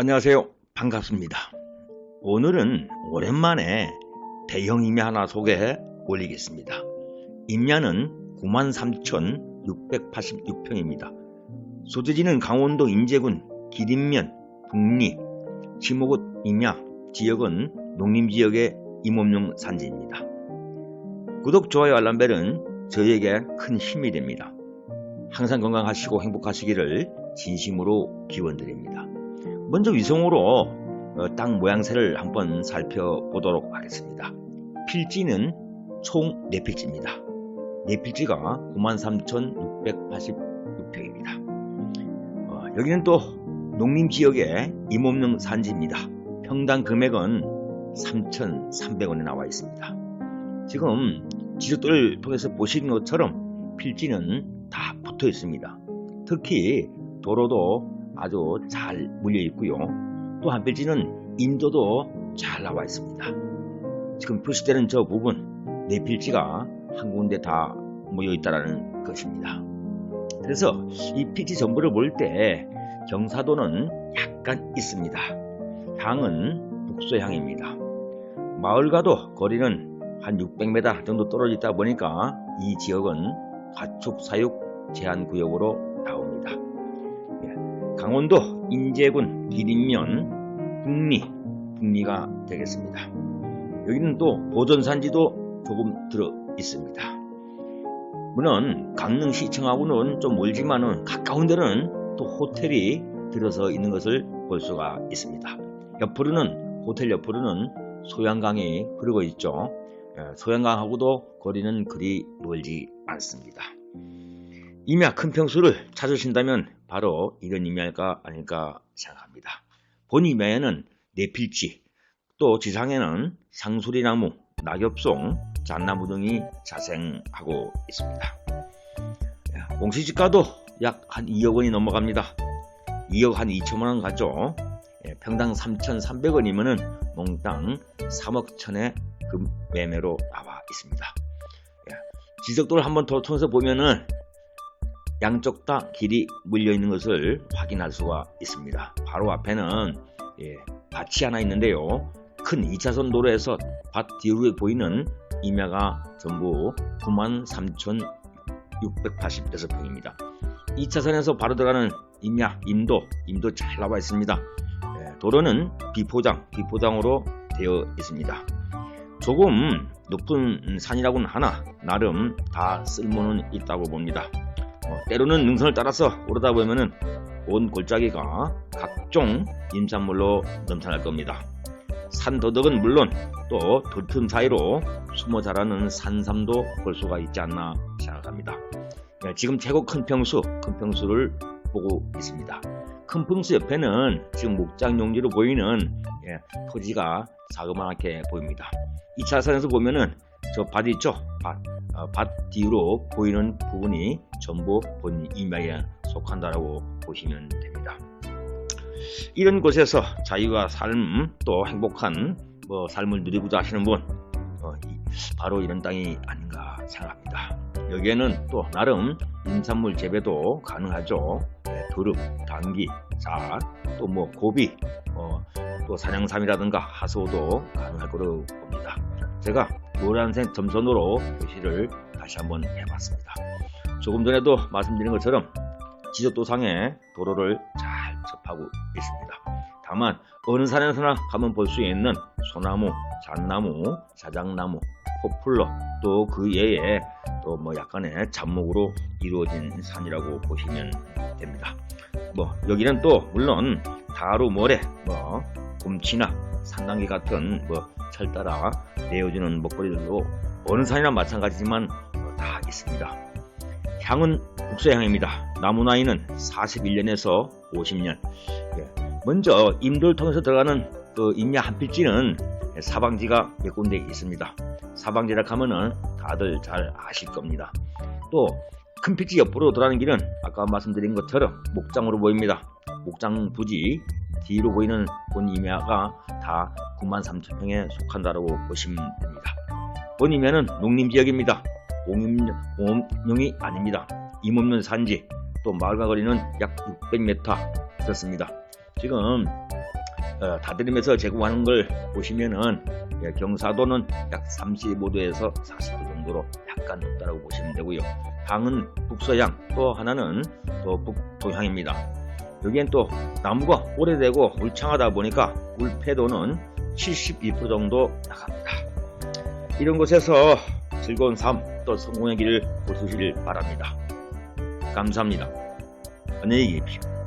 안녕하세요. 반갑습니다. 오늘은 오랜만에 대형 임야 하나 소개해 올리겠습니다. 임야는 93,686평입니다. 소재지는 강원도 인제군 기린면, 북리, 지목옷 임야 지역은 농림지역의 임업용 산지입니다. 구독, 좋아요, 알람벨은 저에게 큰 힘이 됩니다. 항상 건강하시고 행복하시기를 진심으로 기원드립니다. 먼저 위성으로 어, 땅 모양새를 한번 살펴보도록 하겠습니다. 필지는 총 4필지입니다. 4필지가 93,686평입니다. 어, 여기는 또 농림지역의 임업용 산지입니다. 평당 금액은 3,300원에 나와 있습니다. 지금 지도를 통해서 보시는 것처럼 필지는 다 붙어 있습니다. 특히 도로도 아주 잘 물려 있고요. 또 한 필지는 인도도 잘 나와 있습니다. 지금 표시되는 저 부분 네 필지가 한 군데 다 모여 있다는 것입니다. 그래서 이 필지 정보를 볼 때 경사도는 약간 있습니다. 향은 북서향입니다. 마을과도 거리는 한 600m 정도 떨어져 있다 보니까 이 지역은 가축 사육 제한 구역으로 나옵니다. 예, 강원도 인제군 기린면 북리 북리가 되겠습니다. 여기는 또 보전산지도 조금 들어 있습니다. 물론 강릉시청하고는 좀 멀지만은 가까운 데는 또 호텔이 들어서 있는 것을 볼 수가 있습니다. 옆으로는 호텔 옆으로는 소양강이 흐르고 있죠. 예, 소양강하고도 거리는 그리 멀지 않습니다. 임야 큰 평수를 찾으신다면 바로 이런 임야가 아닐까 생각합니다. 본 임야에는 네필지, 또 지상에는 상수리나무, 낙엽송, 잣나무 등이 자생하고 있습니다. 예, 공시지가도 약 한 2억 원이 넘어갑니다. 2억 한 2천만 원 가죠. 예, 평당 3,300원이면은 몽땅 3억 천의 금 매매로 나와 있습니다. 예, 지적도를 한번 더 통해서 보면은 양쪽 다 길이 물려 있는 것을 확인할 수가 있습니다. 바로 앞에는 예, 밭이 하나 있는데요. 큰 2차선 도로에서 밭 뒤로 보이는 임야가 전부 93,686평입니다. 2차선에서 바로 들어가는 임야, 임도, 임도 잘 나와 있습니다. 예, 도로는 비포장, 비포장으로 되어 있습니다. 조금 높은 산이라고는 하나 나름 다 쓸모는 있다고 봅니다. 어, 때로는 능선을 따라서 오르다 보면은 온 골짜기가 각종 임산물로 넘쳐날 겁니다. 산도덕은 물론 또 돌틈 사이로 숨어 자라는 산삼도 볼 수가 있지 않나 생각합니다. 예, 지금 최고 큰 평수, 큰 평수를 보고 있습니다. 큰 평수 옆에는 지금 목장 용지로 보이는 예, 토지가 자그마하게 보입니다. 2차선에서 보면은 저밭 있죠? 밭, 어, 밭 뒤로 보이는 부분이 전부 본 임야에 속한다라고 보시면 됩니다. 이런 곳에서 자유와 삶 또 행복한 뭐 삶을 누리고자 하시는 분 어, 이, 바로 이런 땅이 아닌가 생각합니다. 여기에는 또 나름 임산물 재배도 가능하죠. 네, 두릅, 당귀, 잣, 또 뭐 고비, 어, 또 사냥삼이라든가 하소도 가능할 거로 봅니다. 제가 노란색 점선으로 표시를 다시 한번 해봤습니다. 조금 전에도 말씀드린 것처럼 지적도상에 도로를 잘 접하고 있습니다. 다만 어느 산에서나 가면 볼 수 있는 소나무, 잣나무, 자작나무, 포플러 또그 외에 또 뭐 약간의 잡목으로 이루어진 산이라고 보시면 됩니다. 뭐 여기는 또 물론 다루 모래, 뭐 곰치나 산당기 같은 뭐 철따라 내어주는 먹거리들도 어느 산이나 마찬가지지만 어, 다 있습니다. 향은 국소향입니다. 나무 나이는 41년에서 50년. 예, 먼저 임도를 통해서 들어가는 그 임야 한 필지는 사방지가 몇 군데 있습니다. 사방지라 하면은 다들 잘 아실 겁니다. 또 큰 필지 옆으로 들어가는 길은 아까 말씀드린 것처럼 목장으로 보입니다. 목장 부지 뒤로 보이는 본 임야가 다 9만 3천 평에 속한다고 보시면 됩니다. 본 임야는 농림지역입니다. 공업용이 아닙니다. 임없는 산지 또 마을과 거리는 약 600m 그렇습니다. 지금 어, 다스리면서 제공하는 걸 보시면은 예, 경사도는 약 35도에서 40도 정도로 약간 높다고 보시면 되고요. 항은 북서향, 또 하나는 또 북동향입니다. 여기엔 또 나무가 오래되고 울창하다 보니까 물패도는 72% 정도 나갑니다. 이런 곳에서 즐거운 삶, 또 성공의 길을 보수실 바랍니다. 감사합니다. 안녕히 계십시오.